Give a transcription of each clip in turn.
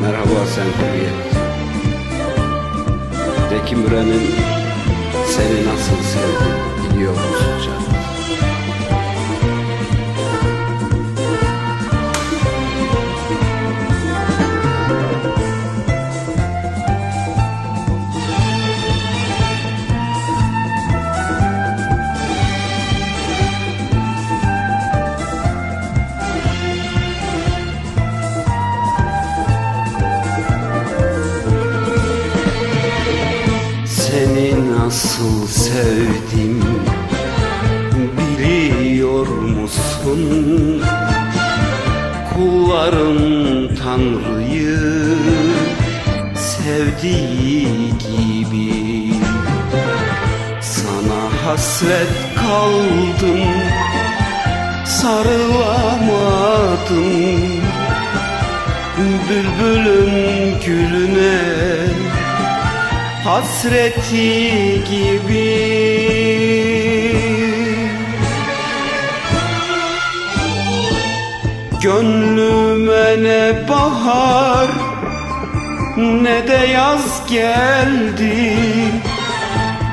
Merhaba sen hürriyet. Zeki Müren'in Seni nasıl sevdim Seni nasıl sevdim biliyor musun? Kulların Tanrı'yı sevdiği gibi Sana hasret kaldım sarılamadım Bülbülün gülüne hasreti gibi. Gönlüme ne bahar ne de yaz geldi.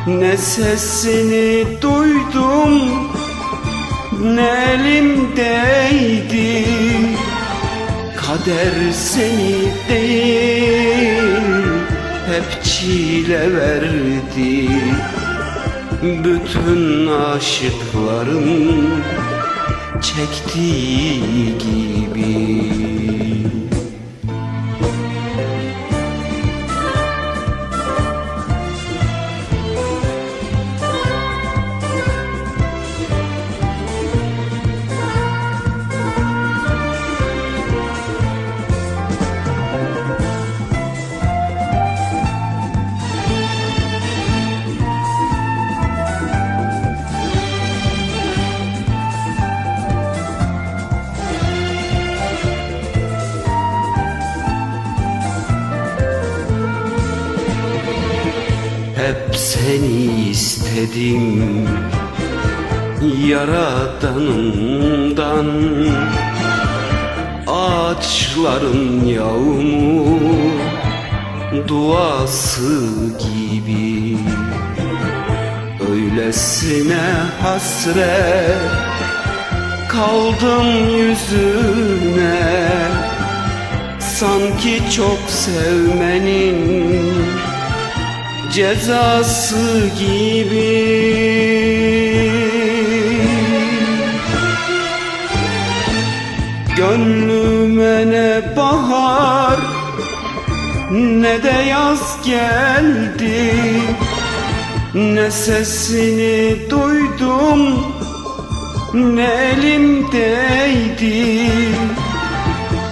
Ne sesini duydum ne elimdeydi. Kader seni değil çile verdi Bütün aşıkların çektiği gibi Hep seni istedim Yaradanımdan. Ağaçların yağmur Duası gibi. Öylesine hasret Kaldım yüzüne. Sanki çok sevmenin cezası gibi. Gönlüme ne bahar ne de yaz geldi. Ne sesini duydum ne elimdeydi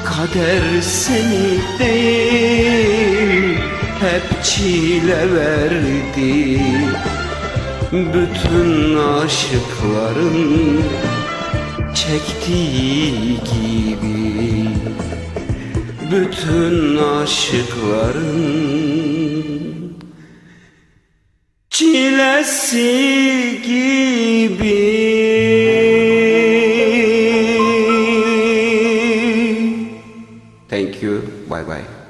Kader seni değil hep çile verdi Bütün aşıkların çektiği gibi Bütün aşıkların çilesi gibi Thank you. Bye bye.